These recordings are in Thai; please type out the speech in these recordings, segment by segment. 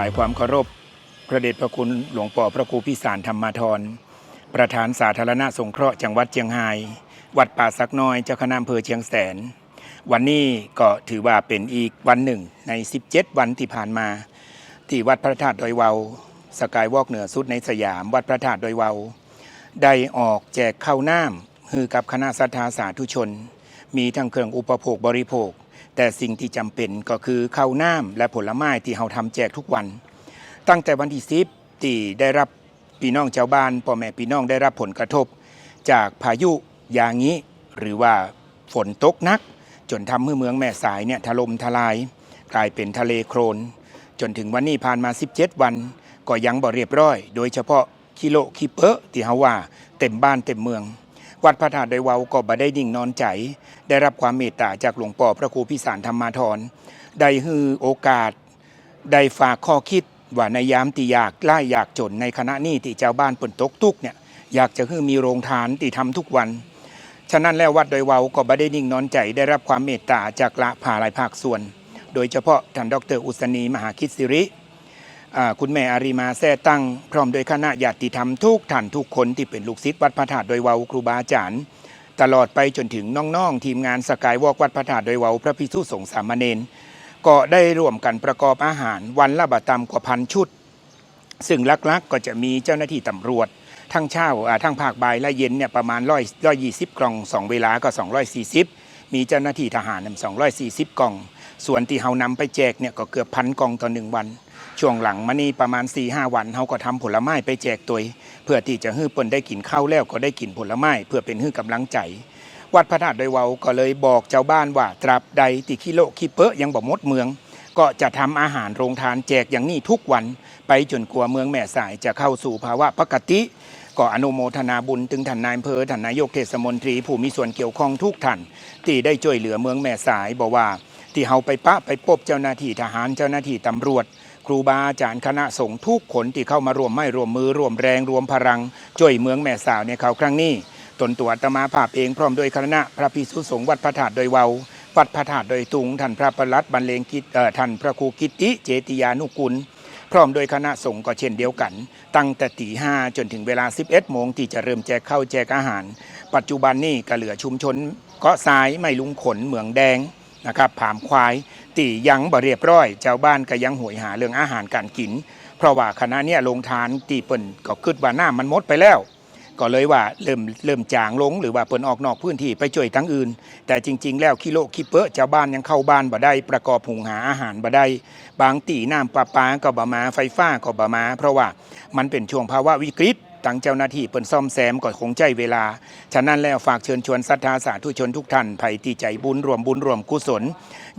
ายความเคารพ พระเดชพระคุณหลวงป่อพระครูพิสารธรรมาธรประธานสาธารณสงเคราะห์จังหวัดเชียงราย วัดป่าสักน้อยเจ้าคณะอำเภอเชียงแสน วันนี้ก็ถือว่าเป็นอีกวันหนึ่งใน 17 วันที่ผ่านมา ที่วัดพระธาตุดอยวาวสกายวอกเหนือสุดในสยาม วัดพระธาตุดอยวาวได้ออกแจกข้าวน้ำฮือกับคณะสัทธาสาธุชน มีทั้งเครื่องอุปโภคบริโภค แต่สิ่งที่จำเป็นก็คือข้าวน้ำและผลไม้ที่เราทำแจกทุกวัน ตั้งแต่วันที่สิบที่ได้รับพี่น้องชาวบ้านพ่อแม่พี่น้องได้รับผลกระทบ จากพายุอย่างนี้ หรือว่าฝนตกหนัก จนทำให้เมืองแม่สายเนี่ยถล่มทลาย กลายเป็นทะเลโครนจนถึงวันนี้ผ่านมา 17 วัน ก็ยังบ่เรียบร้อย โดยเฉพาะคิโลคิเปอะที่เฮาว่าเต็มบ้านเต็มเมือง วัดพระธาตุดอยวาวก็บ่ได้นิ่งนอนใจ ได้รับความเมตตาจากหลวงพ่อพระครูพิสารธรรมาธรได้ฮือโอกาส ได้ฝากข้อคิดว่าในยามที่ยากไล่อยากจนในคณะนี้ที่เจ้าบ้านปนตกทุกเนี่ยอยากจะคือมีโรงทานที่ทำทุกวัน ฉะนั้นแล้ววัดดอยวาวก็บ่ได้นิ่งนอนใจ ได้รับความเมตตาจากละผ่าหลายภาคส่วน โดยเฉพาะท่านดรอุษณีมหาคิดสิริ คุณแม่อารีมาแซ่ตั้ง พร้อมโดยคณะญาติธรรมทุกท่านทุกคนที่เป็นลูกศิษย์วัดพระธาตุดอยวาวครูบาอาจารย์ตลอดไปจนถึงน้องๆ ทีมงานสกายวอกวัดพระธาตุดอยวาวพระพิสุสงฆ์สามเณรก็ได้ร่วมกันประกอบอาหารวันละบะตำกว่าพันชุด ซึ่งลักๆกก็จะมีเจ้าหน้าที่ตำรวจ ทั้งเช้าอ่าทั้งภาคบ่ายและเย็นเนี่ยประมาณร้อยร้อยยี่สิบกล่องสองเวลาก็สองร้อยสี่สิบมีเจ้าหน้าที่ทหารสองร้อยสี่สิบกล่อง ส่วนที่เฮานำไปแจกเนี่ยก็เกือบพันกล่องต่อหนึ่งวัน ช่วงหลังมานี่ประมาณ4ีหวันเฮาก็ทำผลไม้ไปแจกตัวเพื่อที่จะให้เปิ้นได้กินข้าวแล้วก็ได้กินผลไม้เพื่อเป็นให้กำลังใจ วัดพระธาตุดอยวาวก็เลยบอกเจ้าบ้านว่าตราบใดที่คิโลคิเปอะยังบ่มดเมือง ก็จะทำอาหารโรงทานแจกอย่างนี้ทุกวัน ไปจนกลัวาเมืองแม่สายจะเข้าสู่ภาวะปกติก็อนุโมทนาบุญถึงท่านนายอำเภอท่านนายกเทศมนตรี ผู้มีส่วนเกี่ยวข้องทุกท่านที่ได้ช่วยเหลือเมืองแม่สายบอกว่า ที่เฮาไปปะไปพบเจ้าหน้าที่ทหารเจ้าหน้าที่ตำรวจ ครูบาอาจารย์คณะสงฆ์ทุกคนที่เข้ามารวมไม้รวมมือรวมแรงรวมพลัง ช่วยเมืองแม่สาวในคราครั้งนี้ตนตัวตมาภาพเองพร้อมโดยคณะพระภิกษุสงฆ์วัดพระธาตุโดยเวาวัดพระธาตุโดยตุงท่านพระประลัดบรรเลงกิจท่านพระครูกิตติเจติยานุกุลพร้อมโดยคณะสงฆ์ก็เช่นเดียวกัน ตั้งแต่ตีห้าจนถึงเวลา 11 โมงที่จะเริ่มแจกข้าวแจกอาหาร ปัจจุบันนี้ก็เหลือชุมชนเกาะทรายไม่ลุงขนเหมืองแดง นะครับผามควายตียังบ่เรียบร้อยเจ้าบ้านก็ยังหวยหาเรื่องอาหารการกิน เพราะว่าคณะเนี้ยลงทานตีเปิ่นก็คิดว่าหน้ามันหมดไปแล้ว ก็เลยว่าเริ่มเริ่มจางลงหรือว่าเปิ่นออกนอกพื้นที่ไปช่วยทั้งอื่น แต่จริง ๆ แล้วคิโลคิเปอะชาวบ้านยังเข้าบ้านบ่ได้ประกอบหุงหาอาหารบ่ได้บางตีน้ำประปลาก็บ่มาไฟฟ้าก็บ่มา เพราะว่ามันเป็นช่วงภาวะวิกฤต ตั้งเจ้าหน้าที่เปิ่นซ่อมแซมก็คงใจเวลา ฉะนั้นแล้วฝากเชิญชวนศรัทธาสาธุชนทุกท่านไผ่ที่ใจบุญรวมบุญรวมกุศล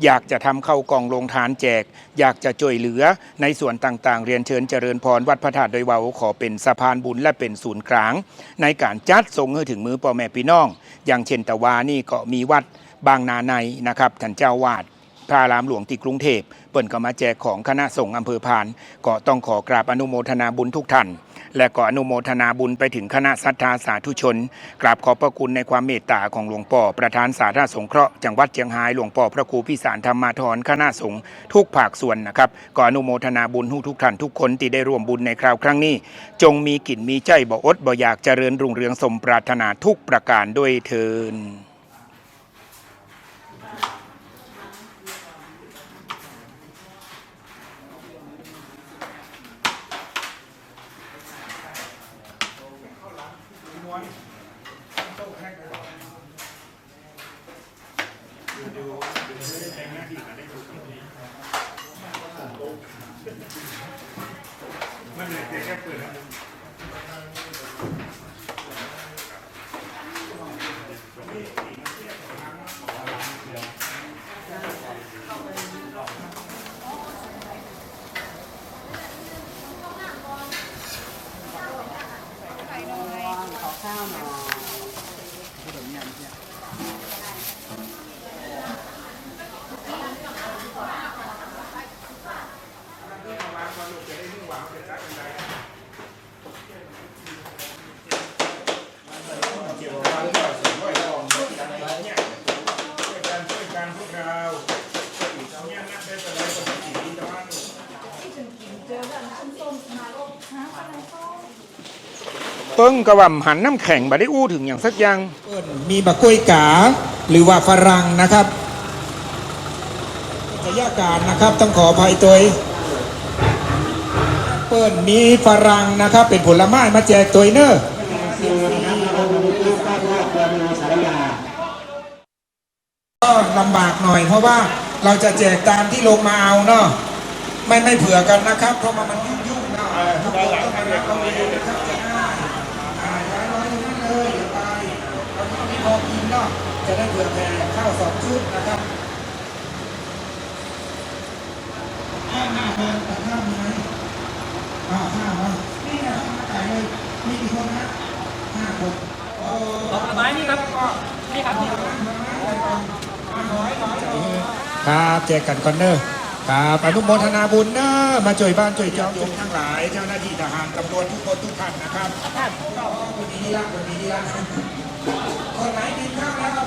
อยากจะทำเข้ากองลงทานแจก อยากจะช่วยเหลือในส่วนต่างๆ เรียนเชิญเจริญพรวัดพระธาตุโดยเวาขอเป็นสะพานบุญและเป็นศูนย์กลาง ในการจัดส่งให้ถึงมือพ่อแม่พี่น้อง อย่างเช่นตะวานี่ก็มีวัดบางนาในนะครับท่านเจ้าวาด พระอารามหลวงที่กรุงเทพเปิ่นก็มาแจกของคณะสงฆ์อำเภอพาน ก็ต้องขอกราบอนุโมทนาบุญทุกท่าน และก็อนุโมทนาบุญไปถึงคณะศรัทธาสาธุชน กราบขอบพระคุณในความเมตตาของหลวงพ่อประธานสาธารณสงเคราะห์จังหวัดเชียงรายหลวงพ่อพระครูพิสารธรรมาธรคณะสงฆ์ทุกภาคส่วนนะครับก็อนุโมทนาบุญทุกทุกท่านทุกคนที่ได้ร่วมบุญในคราวครั้งนี้ จงมีกินมีใจบ่อดบ่อยากเจริญรุ่งเรืองสมปรารถนาทุกประการด้วยเทิน 我明天开不了。 เปิ้งกระหว่ำหันน้ำแข็งบ่ได้อู้ถึงอย่างสักอย่าง เปิ้ลมีบะกล้วยกา หรือว่าฝรั่งนะครับจะยาการนะครับต้องขออภัยตัวเปิ้ลมีฝรั่งนะครับ เป็นผลไม้มาแจกตัวเนอร์ก็ลำบากหน่อย เพราะว่าเราจะแจกตามที่ลงมาเอาเนาะไม่ไม่เผื่อกันนะครับ เพราะมันยุ่งๆเนาะทุกคนต้องมารับเอาเองนะ องมีพอกินเนาะจะได้เผื่อแผ่ข้าวสองชุดนะครับห้าห้าคนแต่ห้ามีไหมอ่าห้าเนาะนี่ไงห้ามาจ่เลยมีกี่คนนะห้าคนโอ้ผลไม้นี่ครับนี่ครับครับแจกกันก่อนเนอร์ครับอนุโมทนาบุญเนอร์มาช่วยบ้านช่วยจองจงทั้งหลาย เจ้าหน้าที่ทหารตำรวจทุกคนทุกท่านนะครับคนนี้ละคนนี้ละ คนไหนกินข้าวแล้ว